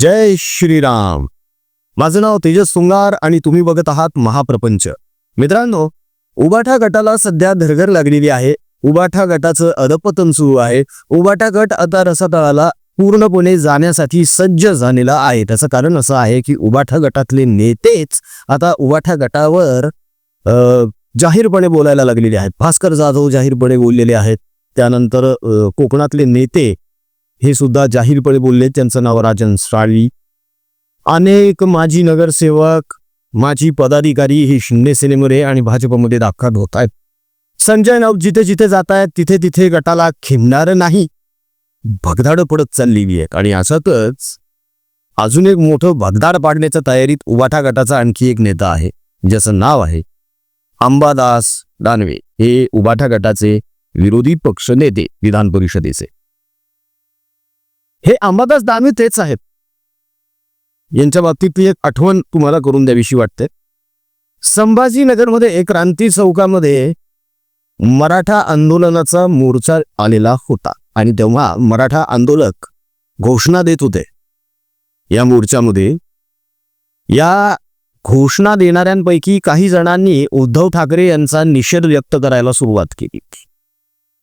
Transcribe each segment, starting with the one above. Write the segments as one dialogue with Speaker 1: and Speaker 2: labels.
Speaker 1: जय श्रीराम. माझं नाव तेजस सुंगार आणि तुम्ही बघत आहात महाप्रपंच. मित्रांनो उबाठा गटाला सध्या धरगर लागलेली आहे. उबाठा गटाचं अधपतन सुरू आहे. उबाठा गट आता रसातळाला पूर्णपणे जाण्यासाठी सज्ज झालेला आहे. त्याचं कारण असं आहे की उबाठा गटातले नेतेच आता उबाठा गटावर जाहीरपणे बोलायला लागलेले आहेत. भास्कर जाधव जाहीरपणे बोललेले आहेत. त्यानंतर कोकणातले नेते हे सुद्धा जाहीरपणे बोलले. त्यांचं नाव राजन साळवी. अनेक माजी नगरसेवक माजी पदाधिकारी हे शिंदे सेनेमध्ये आणि भाजपमध्ये दाखल होत आहेत. संजय राऊत जिथे जिथे जात आहेत तिथे तिथे गटाला खिमणार नाही. भगदाड पडत चाललेली आहेत. आणि अशातच अजून एक मोठं भगदाड पाडण्याच्या तयारीत उबाठा गटाचा आणखी एक नेता आहे ज्याचं नाव आहे अंबादास दानवे. हे उबाठा गटाचे विरोधी पक्ष नेते विधान परिषदेचे. हे अंबादास दानवे तेच आहेत. यांच्या बाबतीतली एक आठवण तुम्हाला करून द्यावीशी वाटते. संभाजीनगरमध्ये एक क्रांती चौकामध्ये मराठा आंदोलनाचा मोर्चा आलेला होता आणि तेव्हा मराठा आंदोलक घोषणा देत होते. या मोर्चामध्ये या घोषणा देणाऱ्यांपैकी काही जणांनी उद्धव ठाकरे यांचा निषेध व्यक्त करायला सुरुवात केली.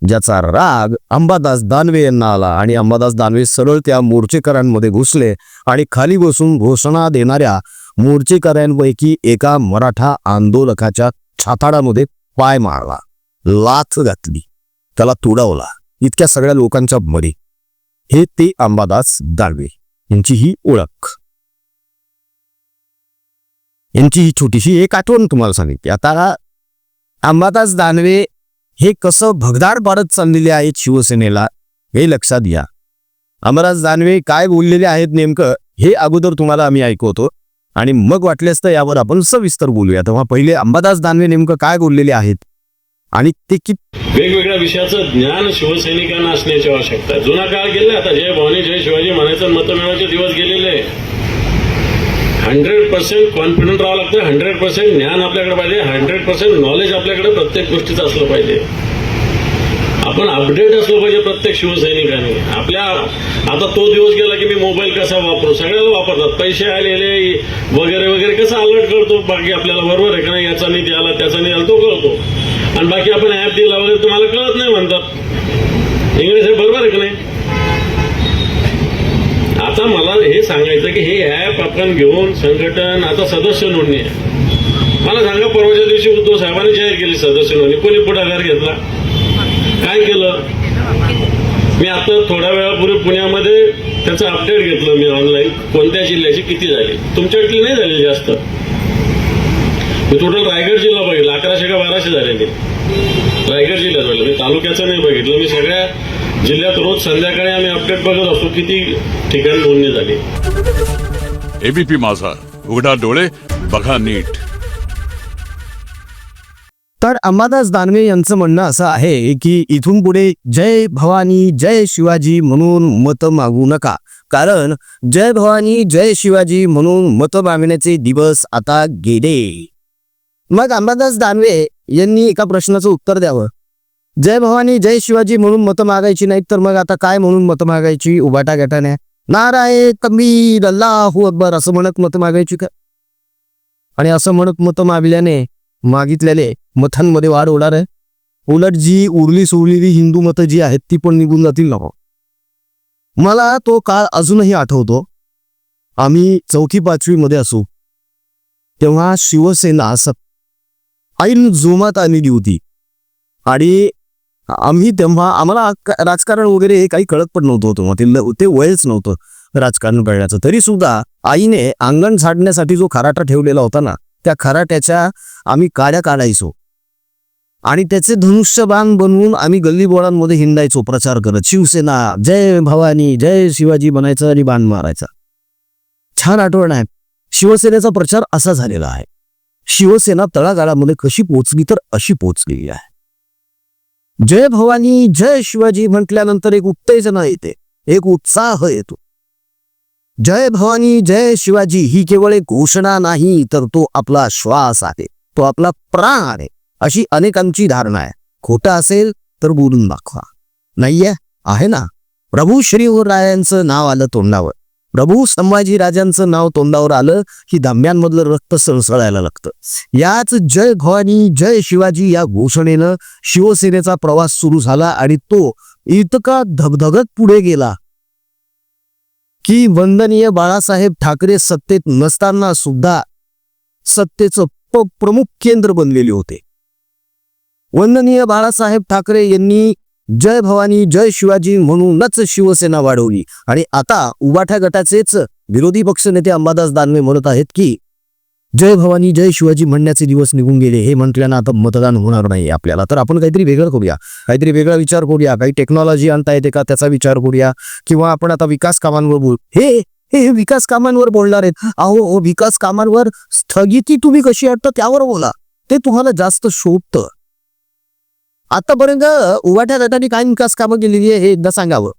Speaker 1: ज्याचा राग अंबादास दानवे यांना आला आणि अंबादास दानवे सरळ त्या मोर्चेकरांमध्ये घुसले आणि खाली बसून घोषणा देणाऱ्या मोर्चेकऱ्यांपैकी एका मराठा आंदोलकाच्या छाताडामध्ये पाय मारला लाथ घातली त्याला तुडवला इतक्या सगळ्या लोकांच्या मध्ये हे ते अंबादास दानवे यांची ही ओळख. यांची ही छोटीशी एक आठवण तुम्हाला सांगितली आता अंबादास दानवे हे कसं भगदाड पाडत चाललेले आहेत शिवसेनेला हे लक्षात घ्या. अमराज दानवे काय बोललेले आहेत नेमकं हे अगोदर तुम्हाला आम्ही ऐकवतो. आणि मग वाटल्यास तर यावर आपण सविस्तर बोलूया. तेव्हा पहिले अंबादास दानवे नेमकं काय बोललेले आहेत? आणि ते कि
Speaker 2: वेगवेगळ्या विषयाचं ज्ञान शिवसैनिकांना असण्याची आवश्यकता जुना काळ गेला आता जय भवानी जय शिवाजी म्हणायचं मतमेळाचे दिवस गेलेले. हंड्रेड पर्सेंट कॉन्फिडंट राहावं लागतं हंड्रेड पर्सेंट ज्ञान आपल्याकडे पाहिजे. हंड्रेड पर्सेंट नॉलेज आपल्याकडे प्रत्येक गोष्टीचं असलं पाहिजे. आपण अपडेट असलं पाहिजे प्रत्येक शिवसैनिकाने. आपल्या आता तो दिवस गेला की मी मोबाईल कसा वापरू? सगळ्याला वापरतात. पैसे आलेले वगैरे वगैरे. कसा अलर्ट करतो? बाकी आपल्याला बरोबर आहे का नाही? याचा निधी आला त्याचा निधी आला तो कळतो. आणि बाकी आपण ऍप दिला वगैरे तुम्हाला कळत नाही म्हणतात. इंग्लिश हे बरोबर आहे का नाही? आता मला हे सांगायचं की हे ऍप आपण घेऊन संघटन आता सदस्य नोंदणी आहे. मला सांगा परवाच्या दिवशी उद्धव साहेबांनी जाहीर केली सदस्य नोंदणी. कोणी पुढाकार घेतला? काय केलं? मी आता थोड्या वेळापूर्वी पुण्यामध्ये त्याचं अपडेट घेतलं मी ऑनलाईन कोणत्या जिल्ह्याची किती झाली? तुमच्याकडली नाही झाली जास्त. मी टोटल रायगड जिल्हा बघितला. अकराशे का बाराशे झालेली. रायगड जिल्ह्यात बघितलं. मी तालुक्याचं नाही बघितलं. मी सगळ्या जिल्ह्यात रोज संध्याकाळी आम्ही अपडेट बघत असतो किती ठिकाणी नोंदणी झाली.
Speaker 3: एबीपी माझा उघडा डोळे बघा नीट.
Speaker 1: तर अंबादास दानवे यांचं म्हणणं असं आहे की इथून पुढे जय भवानी जय शिवाजी म्हणून मत मागू नका. कारण जय भवानी जय शिवाजी म्हणून मत मागण्याचे दिवस आता गेले. मग अंबादास दानवे यांनी एका प्रश्नाचं उत्तर द्यावं. जय भवानी जय शिवाजी म्हणून मतं मागायची नाहीत तर मग आता काय म्हणून मतं मागायची? उबाटा गटाने. नाराय कबीर अल्लाहू अकबर असं म्हणत मतं मागायची का? आणि असं म्हणत मतं मागल्याने मागितलेले मतांमध्ये वाढ होणार आहे. उलट जी उरली सोडलेली हिंदू मतं जी आहेत ती पण निघून जातील नको मला तो काळ अजूनही आठवतो. आम्ही चौथी पाचवी मध्ये असू तेव्हा शिवसेना सत ऐन जोमात आणली होती. आणि आम्ही तेव्हा आम्हाला राजकारण वगैरे हे काही कळत पण नव्हतं होतं ते ते वयच नव्हतं राजकारण कळण्याचं तरी सुद्धा आईने अंगण झाडण्यासाठी जो खराटा ठेवलेला होता ना त्या खराट्याच्या आम्ही काड्या काढायचो. आणि त्याचे धनुष्यबाण बनवून आम्ही गल्लीबोळांमध्ये हिंडायचो प्रचार करत. शिवसेना जय भवानी जय शिवाजी बनायचं आणि बाण मारायचा. छान आठवण आहे. शिवसेनेचा प्रचार असा झालेला आहे. शिवसेना तळागाळामध्ये कशी पोचली तर अशी पोचलेली आहे. जय भवानी जय शिवाजी म्हटल्यानंतर एक उत्तेजना येते एक उत्साह येतो. जय भवानी जय शिवाजी ही केवळ एक घोषणा नाही तर तो आपला श्वास आहे तो आपला प्राण आहे अशी अनेकांची धारणा आहे. खोटं असेल तर बोलून दाखवा. नाहीये? आहे ना? प्रभू श्रीवरायांचं नाव आलं तोंडावर. प्रभू संभाजी राजांचं नाव तोंडावर आलं की धाम्यांमधलं रक्त सळसळायला लागतं. याच जय भवानी जय शिवाजी या घोषणेनं शिवसेनेचा प्रवास सुरू झाला आणि तो इतका धगधगत पुढे गेला की वंदनीय बाळासाहेब ठाकरे सत्तेत नसताना सुद्धा सत्तेचं प प्रमुख केंद्र बनलेले होते. वंदनीय बाळासाहेब ठाकरे यांनी जय भवानी जय शिवाजी म्हणूनच शिवसेना वाढवली. आणि आता उबाठ्या गटाचेच विरोधी पक्षनेते अंबादास दानवे म्हणत आहेत की जय भवानी जय शिवाजी म्हणण्याचे दिवस निघून गेले हे म्हटल्यानं आता मतदान होणार नाही आपल्याला. तर आपण काहीतरी वेगळं करूया. काहीतरी वेगळा विचार करूया. काही टेक्नॉलॉजी आणता येते का त्याचा विचार करूया. किंवा आपण आता विकास कामांवर बोल हे हे विकास कामांवर बोलणार आहेत. अहो हो विकास कामांवर स्थगिती तुम्ही कशी आणता त्यावर बोला. ते तुम्हाला जास्त शोभतं. आतापर्यंत उभाट्या गटाने काय विकास कामं केलेली आहे हे एकदा सांगावं.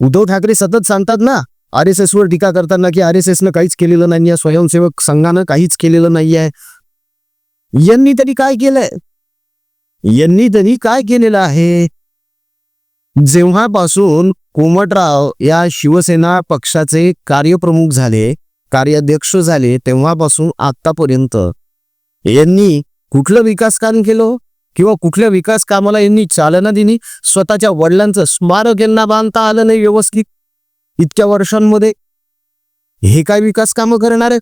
Speaker 1: उद्धव ठाकरे सतत सांगतात ना आर एस एस वर टीका करताना की आर एस एसनं काहीच केलेलं नाहीये स्वयंसेवक संघानं काहीच केलेलं नाहीये. यांनी तरी काय केलंय? यांनी तरी काय केलेलं आहे? जेव्हापासून कोमटराव या शिवसेना पक्षाचे कार्यप्रमुख झाले कार्याध्यक्ष झाले तेव्हापासून आतापर्यंत यांनी कुठलं विकास काम केलं? किंवा कुठल्या विकास कामाला यांनी चालना दिली? स्वतःच्या वडिलांचं स्मारक यांना बांधता आलं नाही व्यवस्थित? इतक्या वर्षांमध्ये? हे काय विकास कामं करणार आहे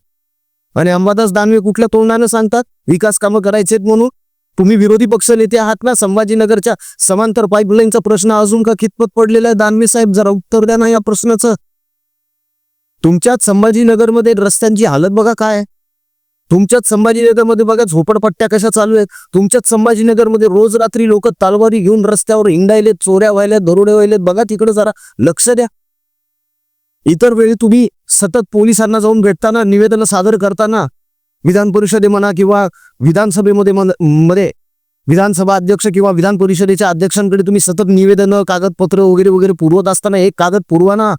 Speaker 1: आणि अंबादास दानवे कुठल्या तोंडानं सांगतात विकास कामं करायचेत म्हणून? तुम्ही विरोधी पक्ष नेते आहात ना? संभाजीनगरच्या समांतर पाईपलाईनचा प्रश्न अजून का कितपत पडलेला आहे? दानवे साहेब जरा उत्तर द्या ना या प्रश्नाचं. तुमच्याच संभाजीनगरमध्ये रस्त्यांची हालत बघा काय आहे. तुमच्याच संभाजीनगरमध्ये बघा झोपडपट्ट्या कशा चालू आहेत. तुमच्याच संभाजीनगरमध्ये रोज रात्री लोक तालवारी घेऊन रस्त्यावर हिंडायलेत चोऱ्या व्हायल्यात दरोडे व्हायलेत. बघा तिकडे जरा लक्ष द्या. इतर वेळी तुम्ही सतत पोलिसांना जाऊन भेटताना निवेदन सादर करताना विधान परिषदे म्हणा किंवा विधानसभेमध्ये मध्ये विधानसभा अध्यक्ष किंवा विधान परिषदेच्या अध्यक्षांकडे तुम्ही सतत निवेदनं कागदपत्र वगैरे वगैरे पुरवत असताना एक कागद पुरवा ना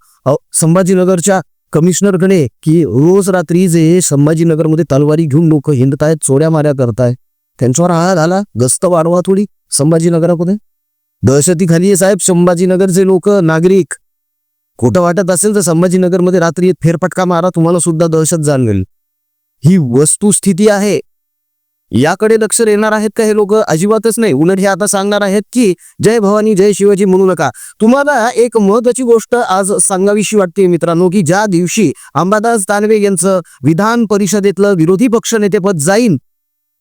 Speaker 1: संभाजीनगरच्या कमिशनरकडे की रोज रात्री जे संभाजीनगरमध्ये तलवारी घेऊन लोक हिंडतायत चोऱ्या माऱ्या करताय त्यांच्यावर आळा झाला. गस्त वाढवा थोडी संभाजीनगरामध्ये. दहशतीखाली आहे साहेब संभाजीनगरचे लोक नागरिक. खोटं वाटत असेल तर संभाजीनगरमध्ये रात्री फेरफटका मारा तुम्हाला सुद्धा दहशत जाणवेल. ही वस्तुस्थिती आहे. याकडे लक्ष देणार आहेत का हे लोक? अजिबातच नाही. उलट हे आता सांगणार आहेत की जय भवानी जय शिवाजी म्हणू नका. तुम्हाला एक महत्वाची गोष्ट आज सांगावीशी वाटते मित्रांनो की ज्या दिवशी अंबादास दानवे यांचं विधान परिषदेतलं विरोधी पक्षनेतेपद जाईन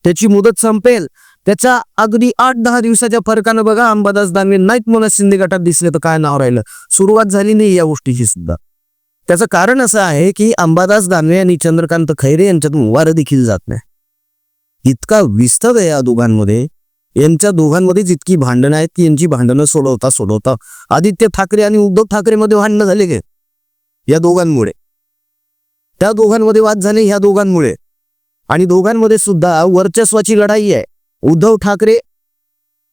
Speaker 1: त्याची मुदत संपेल. त्याच्या अगदी आठ दहा दिवसाच्या फरकानं बघा अंबादास दानवे नाहीत मला शिंदे गटात दिसले तर काय नाव राहिलं? सुरुवात झाली नाही या गोष्टीची सुद्धा. त्याचं कारण असं आहे की अंबादास दानवे आणि चंद्रकांत खैरे यांच्यातून वारं देखील जात नाही. इतका विस्तव आहे या दोघांमध्ये. यांच्या दोघांमध्येच इतकी भांडणं आहेत की यांची भांडणं सोडवता सोडवता. आदित्य ठाकरे आणि उद्धव ठाकरेमध्ये भांडणं झाले गे. या दोघांमुळे. त्या दोघांमध्ये वाद झाले ह्या दोघांमुळे. आणि दोघांमध्ये सुद्धा वर्चस्वाची लढाई आहे. उद्धव ठाकरे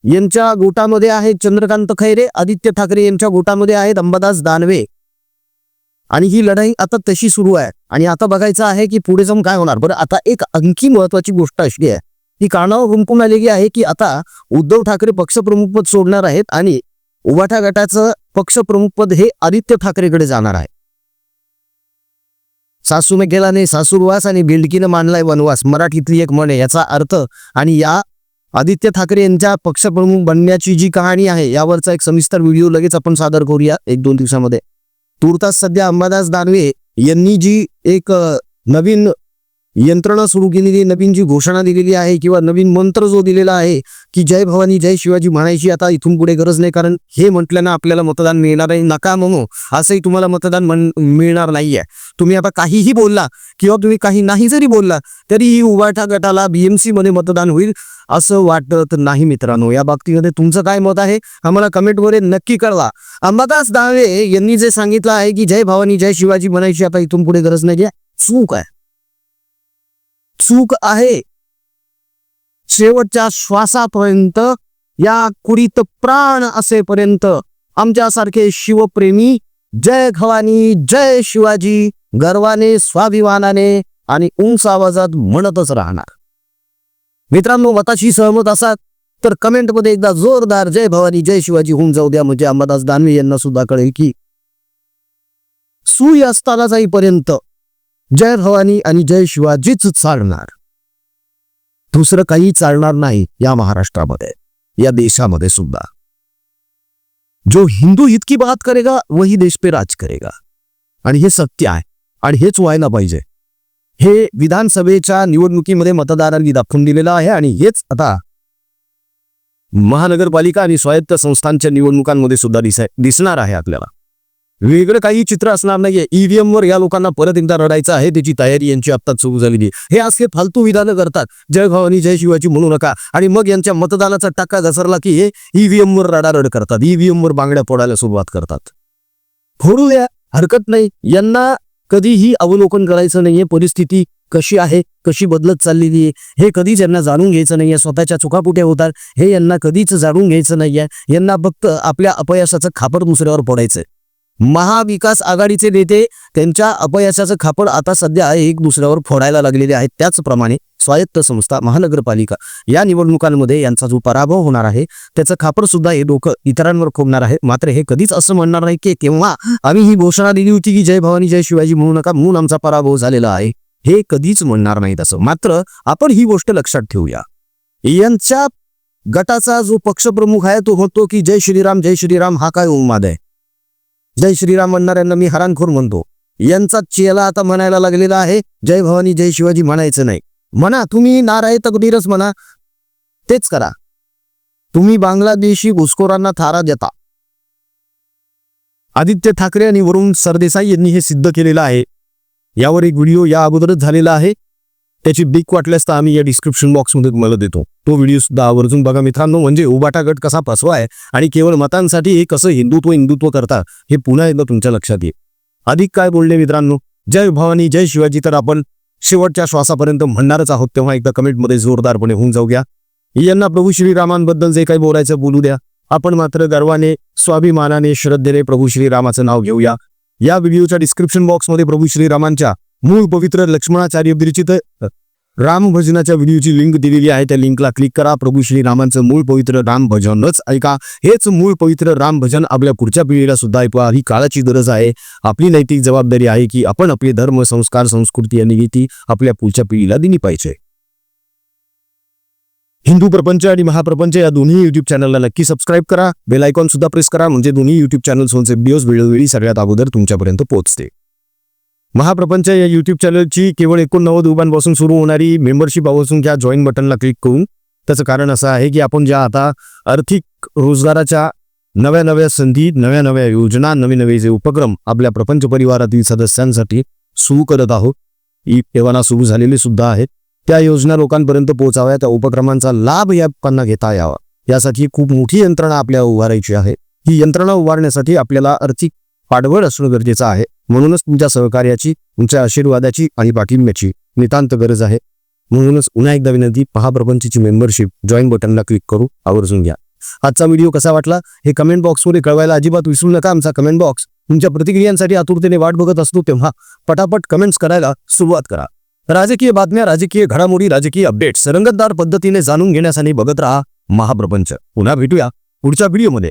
Speaker 1: यांच्या गोटामध्ये आहेत चंद्रकांत खैरे आदित्य ठाकरे यांच्या गोटामध्ये आहेत अंबादास दानवे. आणि ही लढाई आता तशी सुरू आहे. आणि आता बघायचं आहे की पुढे जाऊन काय होणार. बरं आता एक आणखी महत्वाची गोष्ट अशी आहे. ती कानावर हुंकून आलेली आहे की आता उद्धव ठाकरे पक्षप्रमुखपद सोडणार आहेत आणि उभाठा गटाचं पक्षप्रमुखपद हे आदित्य ठाकरेकडे जाणार आहे. सासूने केला नाही सासूरवास आणि बिल्डकीनं मानलाय वनवास. मराठीतली एक म्हण आहे याचा अर्थ आणि या आदित्य ठाकरे यांच्या पक्षप्रमुख बनण्याची जी कहाणी आहे यावरचा एक सविस्तर व्हिडिओ लगेच आपण सादर करूया एक दोन दिवसामध्ये. तुर्तास सध्या अंबादास दानवे यांनी जी एक नवीन यंत्रणा सुरू केलेली नवीन जी घोषणा दिलेली आहे किंवा नवीन मंत्र जो दिलेला आहे की जय भवानी जय शिवाजी म्हणायची आता इथून पुढे गरज नाही. कारण हे म्हटल्यानं आपल्याला मतदान मिळणार आहे. नका म्हणू असंही तुम्हाला मतदान म्हण- मिळणार नाहीये. तुम्ही आता काहीही बोलला किंवा तुम्ही काही नाही जरी बोलला तरीही उभाठा गटाला बीएमसी मध्ये मतदान होईल असं वाटत नाही मित्रांनो. या बाबतीमध्ये तुमचं काय मत आहे? आम्हाला कमेंटमध्ये नक्की कळवा. अंबादास दावे यांनी जे सांगितलं आहे की जय भवानी जय शिवाजी म्हणायची आता इथून पुढे गरज नाही चूक आहे. चूक आहे. शेवटच्या श्वासापर्यंत या कुडीत प्राण असेपर्यंत आमच्यासारखे शिवप्रेमी जय भवानी जय शिवाजी गर्वाने स्वाभिमानाने आणि उंच आवाजात म्हणतच राहणार. मित्रांनो मताशी सहमत असाल तर कमेंटमध्ये एकदा जोरदार जय भवानी जय शिवाजी होऊन जाऊ द्या. म्हणजे अंबादास दानवे यांना सुद्धा कळेल की सूर्यास्ताला जाईपर्यंत जय भवानी आणि जय शिवाजीच चालणार. दुसरं काही चालणार नाही या महाराष्ट्रामध्ये या देशामध्ये सुद्धा. जो हिंदू इतकी बात करेगा वही देश पे राज करेगा. आणि हे सत्य आहे आणि हेच व्हायला पाहिजे. हे विधानसभेच्या निवडणुकीमध्ये मतदारांनी दाखवून दिलेलं आहे आणि हेच आता महानगरपालिका आणि स्वायत्त संस्थांच्या निवडणुकांमध्ये सुद्धा दिस दिसणार आहे आपल्याला. वेगळं काही चित्र असणार नाहीये. ईव्हीएम वर या लोकांना परत एकदा रडायचं आहे. त्याची तयारी यांची आत्ताच सुरू झालेली हे असे फालतू विधानं करतात. जय भवानी जय शिवाजी म्हणू नका. आणि मग यांच्या मतदानाचा टाका घसरला की हे ईव्हीएम वर रडारड करतात. ईव्हीएम वर बांगड्या फोडायला सुरुवात करतात. फोडू द्या हरकत नाही. यांना कधीही अवलोकन करायचं नाहीये. परिस्थिती कशी आहे? कशी बदलत चाललेली आहे? हे कधीच यांना जाणून घ्यायचं नाहीये. स्वतःच्या चुकापुट्या होतात. हे यांना कधीच जाणून घ्यायचं नाहीये. यांना फक्त आपल्या अपयशाचं खापर दुसऱ्यावर फोडायचंय महाविकास आघाडीचे नेते त्यांच्या अपयशाचं खापड आता सध्या एक दुसऱ्यावर फोडायला लागलेले आहेत. त्याचप्रमाणे स्वायत्त संस्था महानगरपालिका या निवडणुकांमध्ये यांचा जो पराभव होणार आहे त्याचं खापर सुद्धा हे डोकं इतरांवर खोबणार आहे. मात्र हे कधीच असं म्हणणार नाही की केव्हा आम्ही ही घोषणा दिली होती की जय भवानी जय शिवाजी म्हणू नका म्हणून आमचा पराभव झालेला आहे. हे कधीच म्हणणार नाही तसं मात्र आपण ही गोष्ट लक्षात ठेवूया. यांच्या गटाचा जो पक्षप्रमुख आहे तो होतो की जय श्रीराम जय श्रीराम हा काय उन्माद आहे? जय श्रीराम म्हणणाऱ्यांना मी हरानखोर म्हणतो. यांचा चेला आता म्हणायला लागलेला आहे जय भवानी जय शिवाजी म्हणायचं नाही. म्हणा तुम्ही नाराय तकदीरच म्हणा. तेच करा. तुम्ही बांगलादेशी घुसखोरांना थारा देता. आदित्य ठाकरे आणि वरुण सरदेसाई यांनी हे सिद्ध केलेलं आहे. यावर एक व्हिडिओ या अगोदरच झालेला आहे. त्याची बिक वाटल्यास तर आम्ही या डिस्क्रिप्शन बॉक्समध्ये तुम्हाला देतो. तो व्हिडिओ सुद्धा आवर्जून बघा मित्रांनो. म्हणजे उबाटा गट कसा फसवा आहे आणि केवळ मतांसाठी हे कसं हिंदुत्व हिंदुत्व करता हे पुन्हा एकदा तुमच्या लक्षात येईल. अधिक काय बोलणे मित्रांनो? जय भवानी जय शिवाजी. तर आपण शेवटच्या श्वासापर्यंत म्हणणारच आहोत. तेव्हा एकदा कमेंटमध्ये जोरदारपणे होऊन जाऊया. यांना प्रभू श्रीरामांबद्दल जे काही बोलायचं बोलू द्या. आपण मात्र गर्वाने स्वाभिमानाने श्रद्धेने प्रभू श्रीरामाचं नाव घेऊया. या व्हिडिओच्या डिस्क्रिप्शन बॉक्समध्ये प्रभू श्रीरामांच्या मूळ पवित्र लक्ष्मणाचार्य विरचित रामभजनाच्या व्हिडिओची लिंक दिलेली आहे. त्या लिंकला क्लिक करा. प्रभू श्रीरामांचं मूळ पवित्र राम भजनच ऐका. हेच मूळ पवित्र राम भजन आपल्या पुढच्या पिढीला सुद्धा ऐकवा ही काळाची गरज आहे. आपली नैतिक जबाबदारी आहे की आपण आपले धर्म संस्कार संस्कृती आणि नीती आपल्या पुढच्या पिढीला दिली पाहिजे. हिंदू प्रपंच आणि महाप्रपंच या दोन्ही युट्यूब चॅनलला नक्की सबस्क्राईब करा. बेल आयकॉन सुद्धा प्रेस करा. म्हणजे दोन्ही युट्यूब चॅनल्सचे व्हिडिओज वेळोवेळी सगळ्यात अगोदर तुमच्यापर्यंत पोहोचते महाप्रपंच या युट्यूब चॅनलची केवळ एकोणनव्वद रुपयांपासून सुरू होणारी मेंबरशिप असून घ्या जॉईन बटनला क्लिक करून. त्याचं कारण असं आहे की आपण ज्या आता आर्थिक रोजगाराच्या नव्या नव्या संधी नव्या नव्या योजना नवे नवे जे उपक्रम आपल्या प्रपंच परिवारातील सदस्यांसाठी सुरू करत आहोत. ई सेवाना सुरू झालेली सुद्धा आहेत. त्या योजना लोकांपर्यंत पोहोचाव्या त्या उपक्रमांचा लाभ या लोकांना घेता यावा. यासाठी खूप मोठी यंत्रणा आपल्या उभारायची आहे. ही यंत्रणा उभारण्यासाठी आपल्याला आर्थिक पाठबळ असणं गरजेचं आहे. म्हणूनच तुमच्या सहकार्याची तुमच्या आशीर्वादाची आणि पाठिंब्याची नितांत गरज आहे. म्हणूनच पुन्हा एकदा विनंती महाप्रपंचची मेंबरशिप जॉईन बटनला क्लिक करू आवर्जून घ्या. आजचा व्हिडिओ कसा वाटला? हे कमेंट बॉक्समध्ये कळवायला अजिबात विसरू नका आमचा कमेंट बॉक्स तुमच्या प्रतिक्रियांसाठी आतुरतेने वाट बघत असतो तेव्हा पटापट कमेंट्स करायला सुरुवात करा. राजकीय बातम्या राजकीय घडामोडी राजकीय अपडेट्स रंगतदार पद्धतीने जाणून घेण्यासाठी बघत राहा महाप्रपंच. पुन्हा भेटूया पुढच्या व्हिडिओमध्ये